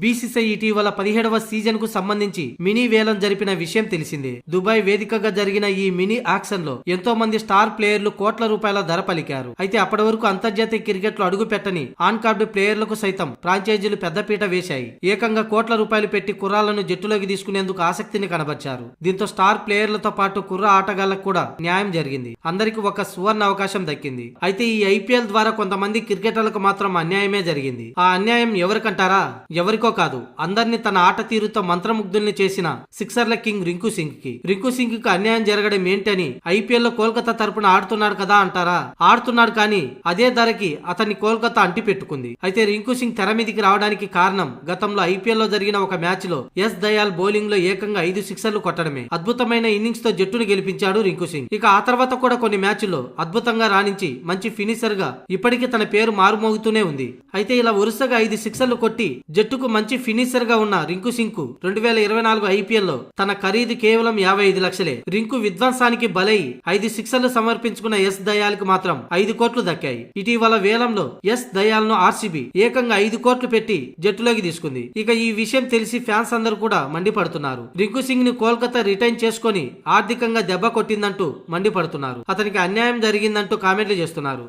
BCC ఇటీవల పదిహేడవ సీజన్కు సంబంధించి మినీ వేలం జరిపిన విషయం తెలిసిందే. దుబాయ్ వేదికగా జరిగిన ఈ మినీ ఆక్షన్లో ఎంతో మంది స్టార్ ప్లేయర్లు కోట్ల రూపాయల ధర పలికారు. అయితే అప్పటి వరకు అంతర్జాతీయ క్రికెట్లో అడుగు పెట్టని ఆన్ కార్డు ప్లేయర్లకు సైతం ఫ్రాంచైజీలు పెద్దపీట వేశాయి. ఏకంగా కోట్ల రూపాయలు పెట్టి కుర్రాలను జట్టులోకి తీసుకునేందుకు ఆసక్తిని కనబర్చారు. దీంతో స్టార్ ప్లేయర్లతో పాటు కుర్ర ఆటగాళ్ళకు కూడా న్యాయం జరిగింది. అందరికి ఒక సువర్ణ అవకాశం దక్కింది. అయితే ఈ ఐపీఎల్ ద్వారా కొంతమంది క్రికెటర్లకు మాత్రం అన్యాయమే జరిగింది. ఆ అన్యాయం ఎవరికంటారా? ఎవరికి కాదు అందరినీ తన ఆట తీరుతో మంత్రముగ్ధుల్ని చేసిన సిక్సర్ల కింగ్ రింకు సింగ్కి రింకు సింగ్కి అన్యాయం జరగడం ఏంటని ఐపీఎల్లో కోల్కతా తరపున ఆడుతున్నాడు కదా అంటారా? ఆడుతున్నాడు కానీ అదే ధరకి అతన్ని కోల్కతా అంటి పెట్టుకుంది అయితే రింకు సింగ్ తెర మీదికి రావడానికి కారణం గతంలో ఐపీఎల్లో జరిగిన ఒక మ్యాచ్లో ఎస్ దయాల్ బౌలింగ్లో ఏకంగా ఐదు సిక్సర్లు కొట్టడమే. అద్భుతమైన ఇన్నింగ్స్తో జట్టును గెలిపించాడు రింకు సింగ్. ఇక ఆ తర్వాత కూడా కొన్ని మ్యాచ్ల్లో అద్భుతంగా రాణించి మంచి ఫినిషర్గా ఇప్పటికీ తన పేరు మారుమోగుతూనే ఉంది. అయితే ఇలా వరుసగా ఐదు సిక్సర్లు కొట్టి జట్టుకు మంచి ఫినిషర్గా ఉన్న రింకు సింకు రెండు వేల ఇరవై నాలుగు ఐపీఎల్లో తన ఖరీదు కేవలం యాభై ఐదు లక్షలే. రింకు విధ్వంసానికి బలై ఐదు సిక్సర్లు సమర్పించుకున్న ఎస్ దయాల్కు మాత్రం ఐదు కోట్లు దక్కాయి. ఇటీవల వేలంలో ఎస్ దయాల్ను ఆర్సీబీ ఏకంగా ఐదు కోట్లు పెట్టి జట్టులోకి తీసుకుంది. ఇక ఈ విషయం తెలిసి ఫ్యాన్స్ అందరూ కూడా మండిపడుతున్నారు. రింకు సింగ్ని కోల్కతా రిటైన్ చేసుకొని ఆర్థికంగా దెబ్బ కొట్టిందంటూ మండిపడుతున్నారు. అతనికి అన్యాయం జరిగిందంటూ కామెంట్లు చేస్తున్నారు.